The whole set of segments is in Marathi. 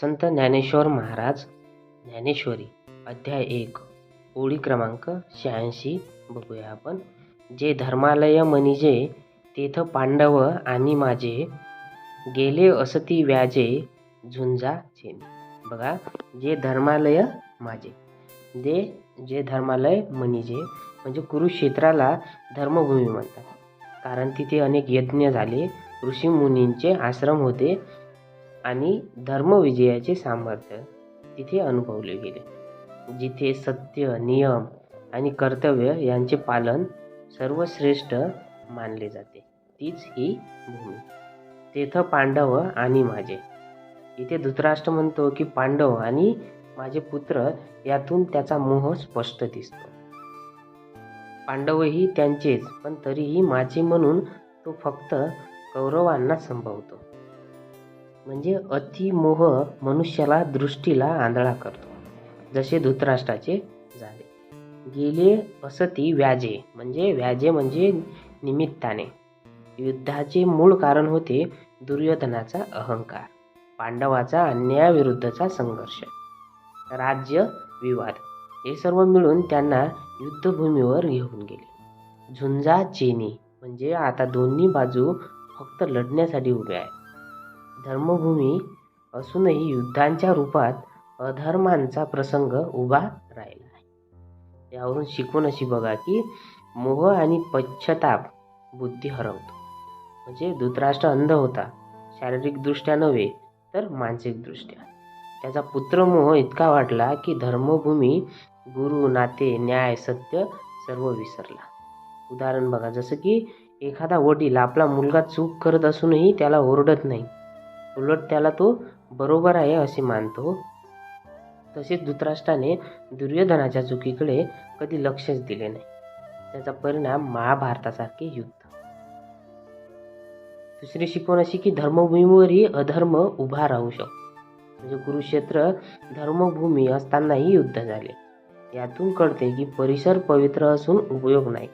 संत ज्ञानेश्वर महाराज ज्ञानेश्वरी अध्याय एक ओळी क्रमांक शहाऐंशी. बघूया आपण. जे धर्मालय म्हणजे तेथ पांडव आणि माझे गेले असती व्याजे झुंजा चेनी. बघा जे धर्मालय माझे. जे जे धर्मालय म्हणजे म्हणजे कुरुक्षेत्राला धर्मभूमी म्हणतात. कारण तिथे अनेक यज्ञ झाले ऋषीमुनींचे आश्रम होते आणि धर्मविजयाचे सामर्थ्य तिथे अनुभवले गेले. जिथे सत्य नियम आणि कर्तव्य यांचे पालन सर्वश्रेष्ठ मानले जाते. तीच ही भूमी. तेथं पांडव आणि माझे. इथे धृतराष्ट्र म्हणतो की पांडव आणि माझे पुत्र यातून त्याचा मोह स्पष्ट दिसतो. पांडवही त्यांचेच पण तरीही माझे म्हणून तो फक्त कौरवांना संभवतो. म्हणजे अतिमोह मनुष्याला दृष्टीला आंधळा करतो. जसे धृतराष्ट्राचे झाले. गेले असती व्याजे. म्हणजे व्याजे म्हणजे निमित्ताने. युद्धाचे मूळ कारण होते दुर्योधनाचा अहंकार. पांडवाचा अन्यायाविरुद्धचा संघर्ष. राज्य विवाद. हे सर्व मिळून त्यांना युद्धभूमीवर घेऊन गेले. झुंजा चेनी म्हणजे आता दोन्ही बाजू फक्त लढण्यासाठी उभ्या आहेत. धर्मभूमी असूनही युद्धांच्या रूपात अधर्मांचा प्रसंग उभा राहिला आहे. यावरून शिकून अशी बघा की मोह आणि पश्चाताप बुद्धी हरवतो. म्हणजे धृतराष्ट्र अंध होता शारीरिकदृष्ट्या नव्हे तर मानसिकदृष्ट्या त्याचा पुत्रमोह इतका वाटला की धर्मभूमी गुरु नाते न्याय सत्य सर्व विसरला. उदाहरण बघा जसं की एखादा वडील आपला मुलगा चूक करत असूनही त्याला ओरडत नाही. उलट त्याला तो बरोबर आहे असे मानतो. तसेच धृतराष्ट्राने दुर्योधनाच्या चुकीकडे कधी लक्षच दिले नाही. त्याचा परिणाम महाभारतासारखे युद्ध. दुसरी शिकवण अशी की धर्मभूमीवरही अधर्म उभा राहू शकतो. म्हणजे कुरुक्षेत्र धर्मभूमी असतानाही युद्ध झाले. यातून कळते की परिसर पवित्र असून उपयोग नाही.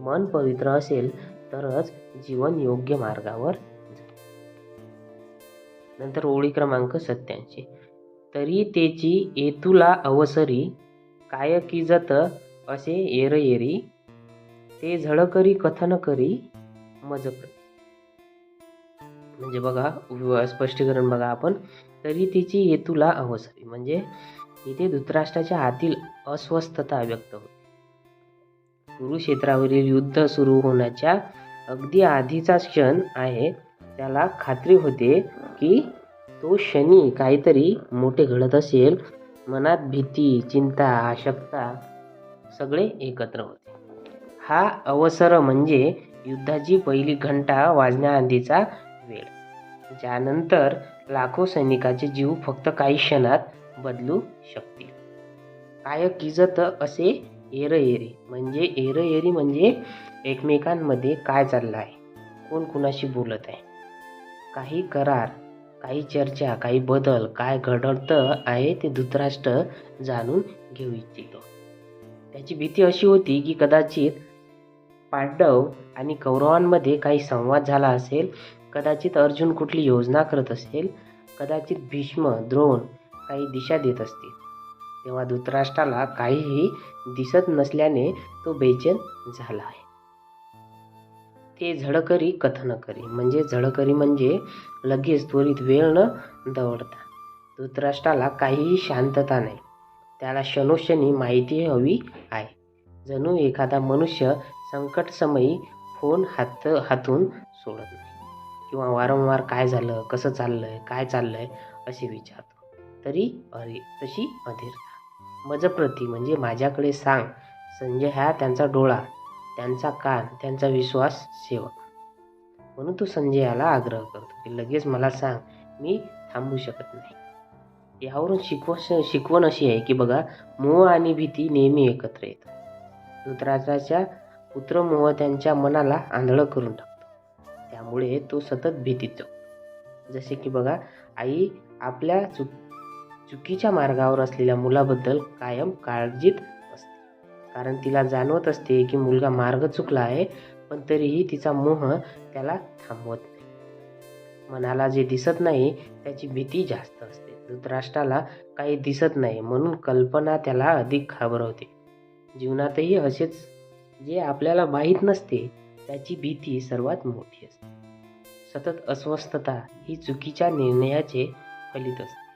मन पवित्र असेल तरच जीवन योग्य मार्गावर नंतर ओळी क्रमांक सत्याऐंशी तरी तेची येतुला अवसरी काय की जत असे येर येरी ते झळकरी कथन करी मजप्र म्हणजे बघा स्पष्टीकरण बघा आपण. तरी तिची येतुला अवसरी म्हणजे इथे धृतराष्ट्राच्या आतील अस्वस्थता व्यक्त होते. कुरुक्षेत्रावरील युद्ध सुरू होण्याच्या अगदी आधीचा क्षण आहे. त्याला खात्री होते की तो क्षणी काहीतरी मोठे घडत असेल. मनात भीती चिंता आशक्ता सगळे एकत्र होते. हा अवसर म्हणजे युद्धाची पहिली घंटा वाजण्याआधीचा वेळ. ज्यानंतर लाखो सैनिकाचे जीव फक्त काही क्षणात बदलू शकतील. काय किजत असे एरएरी? म्हणजे एरएरी म्हणजे एकमेकांमध्ये काय चाललं आहे कोण कुणाशी बोलत आहे काही करार काही चर्चा काही बदल काय घडतं आहे ते धृतराष्ट्र जाणून घेऊ इच्छितो. त्याची भीती अशी होती की कदाचित पांडव आणि कौरवांमध्ये काही संवाद झाला असेल कदाचित अर्जुन कुठली योजना करत असेल कदाचित भीष्म द्रोण काही दिशा देत असतील. तेव्हा धृतराष्ट्राला काहीही दिसत नसल्याने तो बेचैन झाला आहे. ते झडकरी कथन करी. म्हणजे झडकरी म्हणजे लगेच त्वरित वेळ न दवडता. धृतराष्ट्राला काहीही शांतता नाही. त्याला क्षणोक्षणी माहिती हवी आहे. जणू एखादा मनुष्य संकटसमयी फोन हात हातून सोडत नाही. किंवा वारंवार काय झालं कसं चाललं आहे काय चाललं आहे असे विचारतो. तरी अरे तशी अधीरता. मजप्रती म्हणजे माझ्याकडे सांग. संजय हा त्यांचा डोळा त्यांचा कान त्यांचा विश्वास सेवक म्हणून तो संजयाला आग्रह करतो की लगेच मला सांग मी थांबू शकत नाही. यावरून शिकव शिकवण अशी आहे की बघा मोह आणि भीती नेहमी एकत्र येतात. पुत्र पुत्रमोह त्यांच्या मनाला आंधळं करून टाकतो. त्यामुळे तो सतत भीतीत जगतो जसे की बघा आई आपल्या चुक चुकीच्या मार्गावर असलेल्या मुलाबद्दल कायम काळजीत कारण तिला जाणवत असते की मुलगा मार्ग चुकला आहे पण तरीही तिचा मोह त्याला थांबवत नाही. मनाला जे दिसत नाही त्याची भीती जास्त असते. धृतराष्ट्राला काही दिसत नाही म्हणून कल्पना त्याला अधिक घाबरवते. जीवनातही असेच जे आपल्याला माहीत नसते त्याची भीती सर्वात मोठी असते. सतत अस्वस्थता ही चुकीच्या निर्णयाचे फलित असते.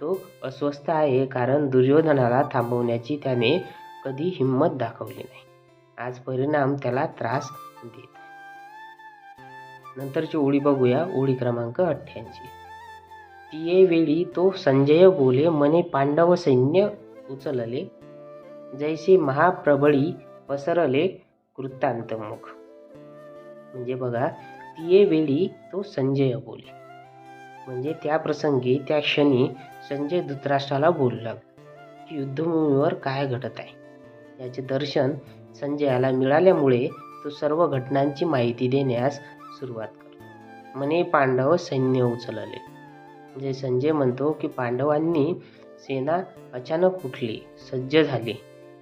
तो अस्वस्थ आहे कारण दुर्योधनाला थांबवण्याची त्याने कधी हिंमत दाखवली नाही. आज परिणाम त्याला त्रास देत नंतरची ओळी बघूया. ओळी क्रमांक अठ्ठ्याऐंशी. तिये वेळी तो संजय बोले मने पांडव सैन्य उचलले. जैसे महाप्रबळी पसरले कृतांतमुख म्हणजे बघा तिये वेळी तो संजय बोले. म्हणजे त्या प्रसंगी त्या क्षणी संजय धृतराष्ट्राला बोलला की युद्धभूमीवर काय घडत आहे? याचे दर्शन संजयाला मिळाल्यामुळे तो सर्व घटनांची माहिती देण्यास सुरुवात करतो. म्हणे पांडव सैन्य उचलले. म्हणजे संजय म्हणतो की पांडवांनी सेना अचानक उठली सज्ज झाली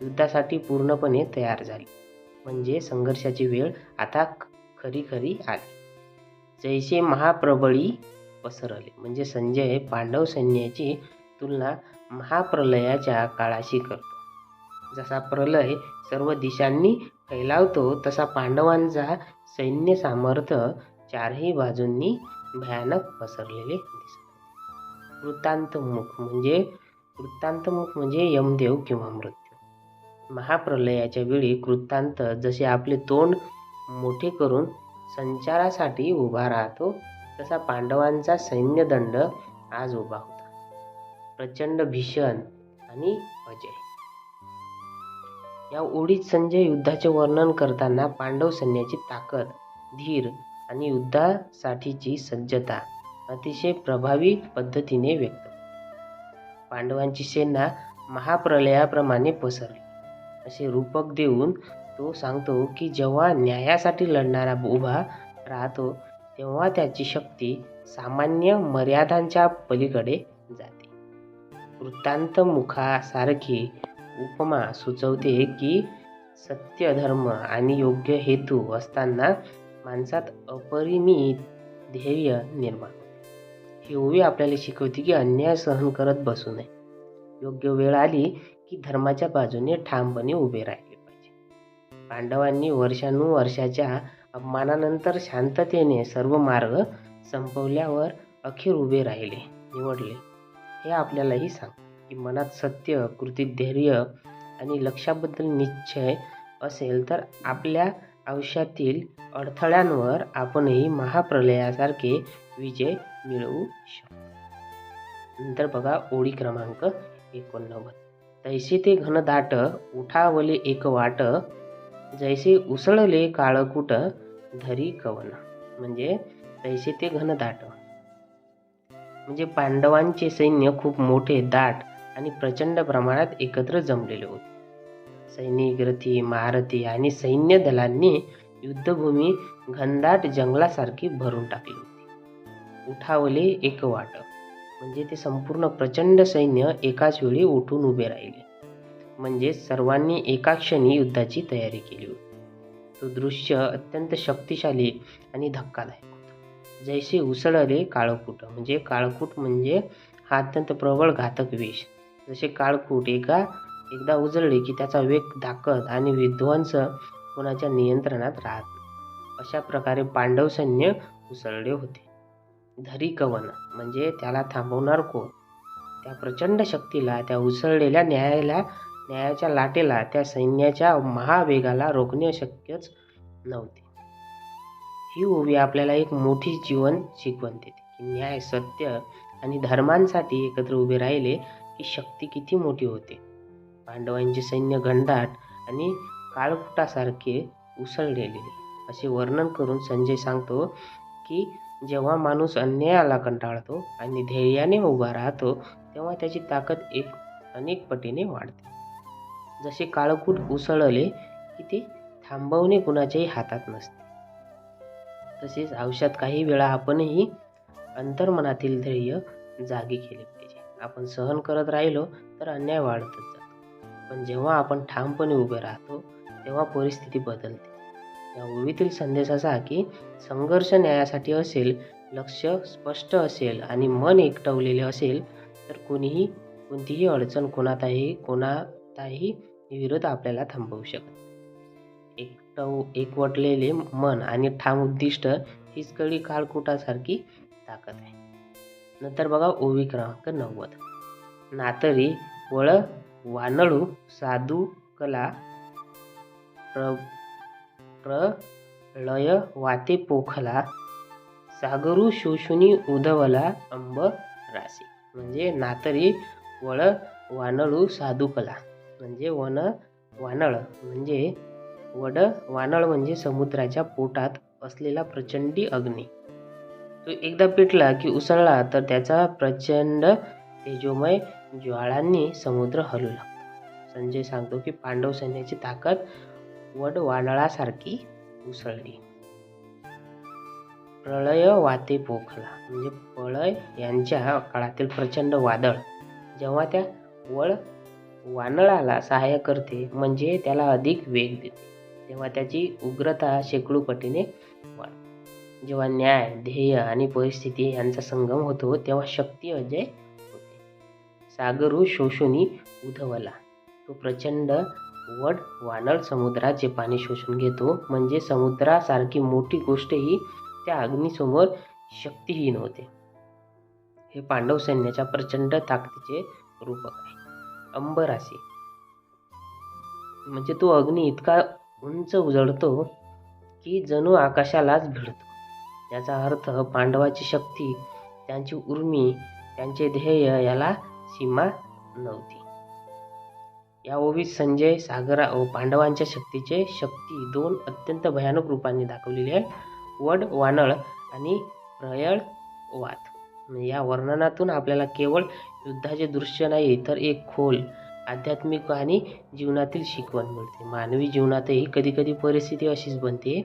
युद्धासाठी पूर्णपणे तयार झाली. म्हणजे संघर्षाची वेळ आता खरी खरी आली. जैसे महाप्रबळी पसरले. म्हणजे संजय पांडव सैन्याची तुलना महाप्रलयाच्या काळाशी करतो. जसा प्रलय सर्व दिशांनी फैलावतो तसा पांडवांचा सैन्य सामर्थ्य चारही बाजूंनी भयानक पसरलेले दिसत. वृत्तांतमुख म्हणजे वृत्तांतमुख म्हणजे यमदेव किंवा मृत्यू. महाप्रलयाच्या वेळी कृत्तांत जसे आपले तोंड मोठे करून संचारासाठी उभा राहतो तसा पांडवांचा सैन्यदंड आज उभा होता. प्रचंड भीषण आणि अजय. या ओढीत संजय युद्धाचे वर्णन करताना पांडव सैन्याची ताकद धीर आणि युद्धासाठीची सज्जता अतिशय प्रभावी पद्धतीने व्यक्त पांडवांची सेना महाप्रलयाप्रमाणे पसरली. असे रूपक देऊन तो सांगतो की जेव्हा न्यायासाठी लढणारा उभा राहतो तेव्हा त्याची शक्ती सामान्य मर्यादांच्या पलीकडे जाते. वृत्तांतमुखासारखी उपमा सुचवते की सत्य धर्म आणि योग्य हेतू असताना माणसात अपरिमित ध्येय निर्माण. होते ही ओवी आपल्याला शिकवते की अन्याय सहन करत बसू नये. योग्य वेळ आली की धर्माच्या बाजूने ठामपणे उभे राहिले पाहिजे. पांडवांनी वर्षानुवर्षाच्या अपमानानंतर शांततेने सर्व मार्ग संपवल्यावर अखेर उभे राहिले निवडले. हे आपल्यालाही सांग की मनात सत्य कृतीत धैर्य आणि लक्षाबद्दल निश्चय असेल तर आपल्या आयुष्यातील अडथळ्यांवर आपणही महाप्रलयासारखे विजय मिळवू शकतो. नंतर बघा ओळी क्रमांक एकोणनव्वद. तैसे ते घनदाट उठावले एक वाट जैसे उसळले काळकूट धरी कवन. म्हणजे तैसे ते घनदाट म्हणजे पांडवांचे सैन्य खूप मोठे दाट आणि प्रचंड प्रमाणात एकत्र जमलेले होते. सैनिक रथी महारथी आणि सैन्य दलांनी युद्धभूमी घनदाट जंगलासारखी भरून टाकली होती. उठावले एक वाट म्हणजे ते संपूर्ण प्रचंड सैन्य एकाच वेळी उठून उभे राहिले. म्हणजे सर्वांनी एका क्षणी युद्धाची तयारी केली होती. तो दृश्य अत्यंत शक्तिशाली आणि धक्कादायक होता. जैसे उसळले काळकूट. म्हणजे काळकूट म्हणजे हा अत्यंत प्रबळ घातक विष जसे काळकूट एका एकदा उजळले की त्याचा वेग धाकत आणि विध्वंस कोणाच्या नियंत्रणात राहत अशा प्रकारे पांडव सैन्य उसळले होते. धरी कवन म्हणजे त्याला थांबवणार कोण? त्या प्रचंड शक्तीला त्या उसळलेल्या न्यायाला न्यायाच्या लाटेला त्या सैन्याच्या महावेगाला रोखणे शक्यच नव्हते. ही ओवी आपल्याला एक मोठी जीवन शिकवण देते की न्याय सत्य आणि धर्मांसाठी एकत्र उभे राहिले ही शक्ती किती मोठी होते. पांडवांचे सैन्य घनदाट आणि काळकुटासारखे उसळलेले. असे वर्णन करून संजय सांगतो की जेव्हा माणूस अन्यायाला कंटाळतो आणि धैर्याने उभा राहतो तेव्हा त्याची ताकद एक अनेक पटीने वाढते. जसे काळकूट उसळले की ते थांबवणे कुणाच्याही हातात नसते. तसेच आयुष्यात काही वेळा आपणही अंतर्मनातील ध्येय जागी केले पाहिजे. आपण सहन करत राहिलो तर अन्याय वाढतच जातो. पण जेव्हा आपण ठामपणे उभे राहतो तेव्हा परिस्थिती बदलते. या ओवीतील संदेश असा की संघर्ष न्यायासाठी असेल लक्ष स्पष्ट असेल आणि मन एकटवलेले असेल तर कोणीही कोणतीही अडचण कोणातही कोणाताही विरोध आपल्याला थांबवू शकत एकटव एकवटलेले मन आणि ठाम उद्दिष्ट हीच कळी काळकुटासारखी ताकद आहे. नंतर बघा ओवी क्रमांक नव्वद. नातरी वळ वानळू साधू कला प्र प्रलय वाते पोखला सागरू शोषुनी उधवला अंब राशी. म्हणजे नातरी वळ वानळू साधू कला. म्हणजे वन वानळ. म्हणजे वड वानळ म्हणजे समुद्राच्या पोटात असलेला प्रचंडी अग्नी. तो एकदा पेटला की उसळला तर त्याचा प्रचंड तेजोमय ज्वाळांनी समुद्र हलू लागतो. संजय सांगतो की पांडव सैन्याची ताकद वड वानळासारखी उसळली. प्रळय वाते पोखला म्हणजे पळय यांच्या काळातील प्रचंड वादळ. जेव्हा त्या वळ वानळाला सहाय्य करते म्हणजे त्याला अधिक वेग देते. तेव्हा त्याची उग्रता शेकडो पटीने वाढते. जेव्हा न्याय ध्येय आणि परिस्थिती यांचा संगम होतो तेव्हा शक्ती अजय होते. सागरू शोषुनी उधवला तो प्रचंड वड वानळ समुद्राचे पाणी शोषून घेतो. म्हणजे समुद्रासारखी मोठी गोष्टही त्या अग्नीसमोर शक्तीहीन होते. हे पांडव सैन्याच्या प्रचंड ताकदीचे रूपक आहे. अंबराशी म्हणजे तो अग्नी इतका उंच उजळतो की जणू आकाशालाच भिडतो. याचा अर्थ पांडवाची शक्ती त्यांची उर्मी त्यांचे ध्येय याला सीमा नव्हती. या ओवीत संजय सागरा व पांडवांच्या शक्तीचे शक्ती दोन अत्यंत भयानक रूपांनी दाखवलेले आहेत. वड वानळ आणि प्रयळ वाद या वर्णनातून आपल्याला केवळ युद्धाचे दृश्य नाही तर एक खोल आध्यात्मिक आणि जीवनातील शिकवण मिळते. मानवी जीवनातही कधीकधी परिस्थिती अशीच बनते.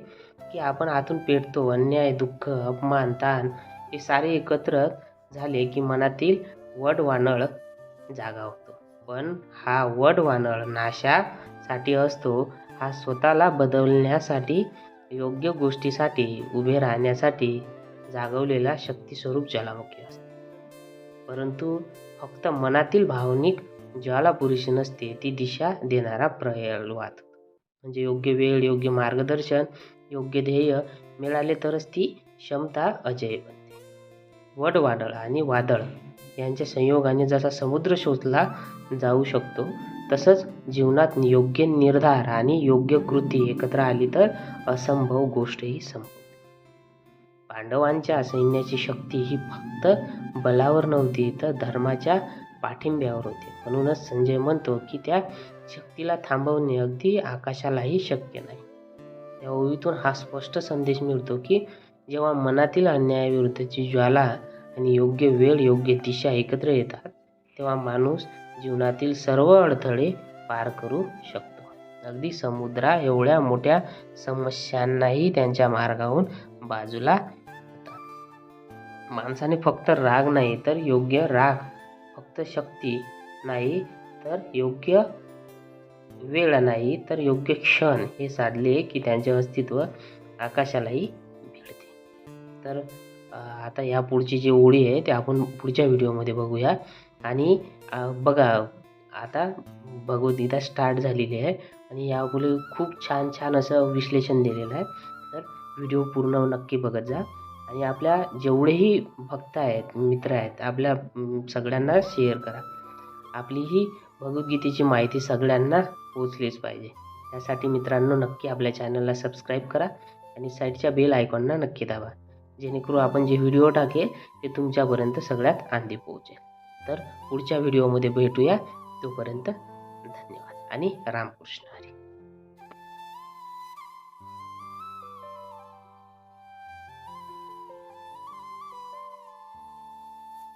की आपण आतून पेटतो अन्याय दुःख अपमान ताण हे सारे एकत्र झाले की मनातील वडवानळ जागा होतो. पण हा वडवानळ नाशासाठी असतो हा स्वतःला बदलण्यासाठी योग्य गोष्टीसाठी उभे राहण्यासाठी जागवलेला शक्तीस्वरूप ज्वालामुखी असतो. परंतु फक्त मनातील भावनिक ज्वाला पुरेशी नसते ती दिशा देणारा प्रयवाद म्हणजे योग्य वेळ योग्य मार्गदर्शन योग्य ध्येय मिळाले तरच ती क्षमता अजय बनते. वडवादळ आणि वादळ यांच्या संयोगाने जसा समुद्र शोधला जाऊ शकतो तसंच जीवनात योग्य निर्धार आणि योग्य कृती एकत्र आली तर असंभव गोष्टही संभवते पांडवांच्या सैन्याची शक्ती ही फक्त बलावर नव्हती तर धर्माच्या पाठिंब्यावर होती. म्हणूनच संजय म्हणतो की त्या शक्तीला थांबवणे अगदी आकाशालाही शक्य नाही. या ओळीतून हा स्पष्ट संदेश मिळतो की जेव्हा मनातील अन्यायाविरुद्धची ज्वाला आणि योग्य वेळ योग्य दिशा एकत्र येतात तेव्हा माणूस जीवनातील सर्व अडथळे पार करू शकतो. अगदी समुद्रा एवढ्या मोठ्या समस्यांनाही त्यांच्या मार्गाहून बाजूला माणसाने फक्त राग नाही तर योग्य राग फक्त शक्ती नाही तर योग्य वेळ नाही तर योग्य क्षण हे साधले की त्यांचे अस्तित्व आकाशालाही भिडते तर आता या पुढची जी ओळी आहे ते आपण पुढच्या व्हिडिओमध्ये बघूया. आणि बघा आता भगवद्गीता स्टार्ट झालेली आहे आणि यापुढे खूप छान छान असं विश्लेषण दिलेलं आहे. तर व्हिडिओ पूर्ण नक्की बघत जा. आणि आपल्या जेवढेही भक्त आहेत मित्र आहेत आपल्या सगळ्यांना शेअर करा. आपली ही भगवद्गीतेची माहिती सगळ्यांना पोचलीच पाहिजे. त्यासाठी मित्रांनो नक्की आपल्या चॅनलला सबस्क्राईब करा आणि साईडच्या बेल आयकॉनना नक्की दाबा. जेणेकरून आपण जे व्हिडिओ टाकेल ते तुमच्यापर्यंत सगळ्यात आधी पोहोचेल. तर पुढच्या व्हिडिओमध्ये भेटूया. तोपर्यंत धन्यवाद. आणि रामकृष्ण हरी.